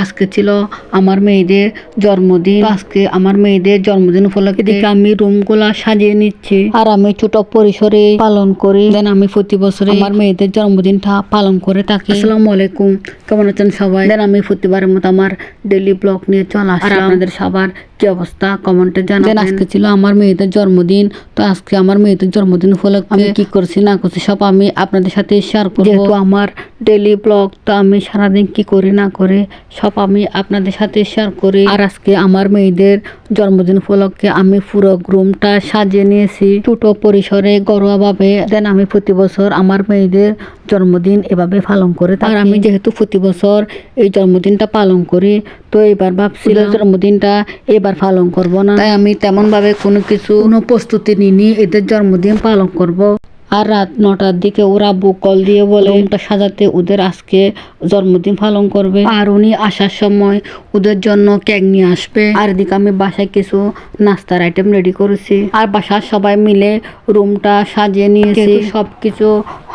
আজকে ছিল আমার মেয়েদের জন্মদিন। আজকে আমার মেয়েদের জন্মদিন উপলক্ষে দেখে আমি রুমগুলা সাজিয়ে নিচ্ছি। আর আমি ছোট পরিসরে পালন করি। দেন আমি প্রতি বছরে আমার মেয়েদের জন্মদিনটা পালন করে থাকি। আসসালামু আলাইকুম। কেমন আছেন সবাই? দেন আমি প্রতিবারের মতো আমার ডেলি ব্লগ নিয়ে চলে আর আপনাদের সবার কি অবস্থা? কমেন্টে জানাবেন। আজকে ছিল আমার মেয়েদের জন্মদিন তো আজকে আমার মেয়েদের জন্মদিন উপলক্ষে আমি কি করছি না করছি সব আমি আপনাদের সাথে শেয়ার করব। যেহেতু আমার ডেলি ব্লগ তো আমি সারাদিন কি করি না করে সব আমি আপনাদের সাথে শেয়ার করি। আর আজকে আমার মেয়েদের জন্মদিন উপলক্ষে আমি পুরো রুমটা সাজিয়ে নিয়েছি। ছোট পরিসরে ঘরোয়া ভাবে দেন আমি প্রতি বছর আমার মেয়েদের জন্মদিন এভাবে পালন করে তার আর আমি যেহেতু প্রতি বছর এই জন্মদিনটা পালন করি তো এবার ভাবছিল জন্মদিনটা এবার পালন করব না। তাই আমি তেমনভাবে কোনো কিছু কোনো প্রস্তুতি নিইনি এদের জন্মদিন পালন করব। আর রাত নটার দিকে ওরা বুক কল দিয়ে বলে রুমটা সাজাতে ওদের আজকে জন্মদিন পালন করবে। আর উনি আসার সময় ওদের জন্য কেক নিয়ে আসবে। আর এদিকে আমি বাসায় কিছু নাস্তার আইটেম রেডি করেছি। আর বাসার সবাই মিলে রুমটা সাজিয়ে নিয়েছি। সবকিছু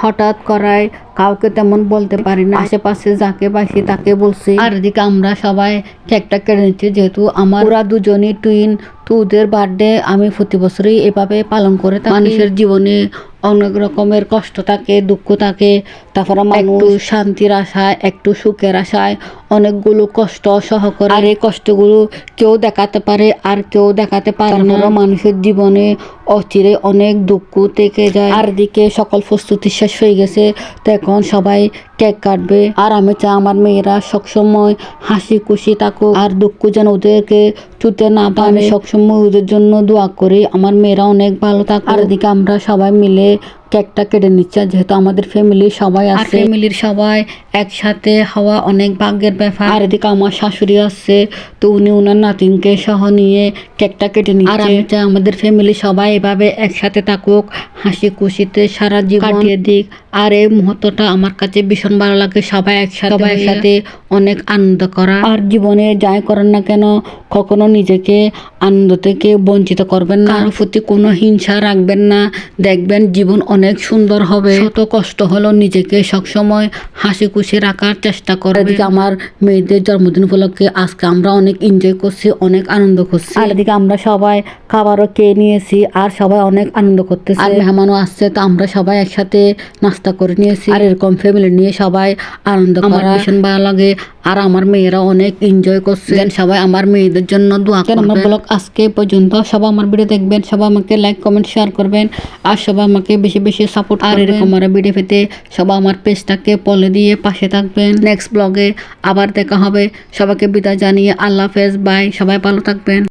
হঠাৎ করায় কাউকে তেমন বলতে পারি না। আশেপাশে যাকে পাইছি তাকে বলছি। আর এদিকে আমরা সবাই কেকটা কেটে নিচ্ছি। যেহেতু আমার ওরা দুজনই টুইন তো ওদের বার্থডে আমি প্রতি বছরই এভাবে পালন করে মানুষের জীবনে অনেক রকমের কষ্ট থাকে দুঃখ থাকে তারপরে একটু শান্তির আশায় একটু সুখের আশায় অনেকগুলো কষ্ট সহ করে আর এই কষ্টগুলো কেউ দেখাতে পারে আর কেউ দেখাতে পারে না। মানুষের জীবনে অচিরে অনেক দুঃখ থেকে যায়। আর দিকে সকল প্রস্তুতি শেষ হয়ে গেছে। তো এখন সবাই কেক কাটবে। আর আমি চাই আমার মেয়েরা সবসময় হাসি খুশি থাকুক। আর দুঃখ যেন ওদেরকে ছুতে না পারে। আমি সবসময় ওদের জন্য দোয়া করি। আমার মেয়েরা অনেক ভালো থাকুক। আর দিকে আমরা সবাই মিলে কেকটা কেটে নিচ্ছে যেহেতু আমাদের ফ্যামিলি সবাই আছে। ফ্যামিলির সবাই একসাথে হওয়া অনেক ভাগ্যের ব্যাপার। আর এদিকে আমার শাশুড়ি আসছে তো উনি ওনার নাতিনকে সহ নিয়ে কেকটা কেটে নিচ্ছে। আর আমি চাই আমাদের ফ্যামিলি সবাই এভাবে একসাথে থাকুক হাসি খুশিতে সারা জীবন কাটিয়ে দিক। আর এই মুহূর্তটা আমার কাছে ভীষণ ভালো লাগে সবাই একসাথে সবাই একসাথে অনেক আনন্দ করা। আর জীবনে যাই করেন না কেন কখনো নিজেকে আনন্দ থেকে বঞ্চিত করবেন না। কারোর প্রতি কোনো হিংসা রাখবেন না দেখবেন জীবন অনেক সুন্দর হবে। শত কষ্ট হলো নিজেকে সবসময় হাসি খুশি রাখার চেষ্টা করে এদিকে আমার মেয়েদের জন্মদিন উপলক্ষে আজকে আমরা অনেক এনজয় করছি অনেক আনন্দ করছি। আর এদিকে আমরা সবাই খাবারও খেয়ে নিয়েছি আর সবাই অনেক আনন্দ করতেছি। আর মেহমানও আসছে তো আমরা সবাই একসাথে নাস্তা করে নিয়েছি। আর এরকম ফ্যামিলি নিয়ে সবাই আনন্দ করা। ভীষণ ভালো লাগে আর আমার মেয়েরা অনেক এনজয় করছে। সবাই আমার মেয়েদের জন্য দোয়া করবেন আমার ব্লগ আজকে পর্যন্ত। সবাই আমার ভিডিও দেখবেন সবাই আমাকে লাইক কমেন্ট শেয়ার করবেন আর সবাই আমাকে বেশি বেশি সাপোর্ট আর এরকম আমার ভিডিও পেতে সবাই আমার পেজটাকে পলে দিয়ে পাশে থাকবেন। নেক্সট ব্লগে আবার দেখা হবে। সবাইকে বিদায় জানিয়ে আল্লাহ হাফেজ। বাই সবাই ভালো থাকবেন।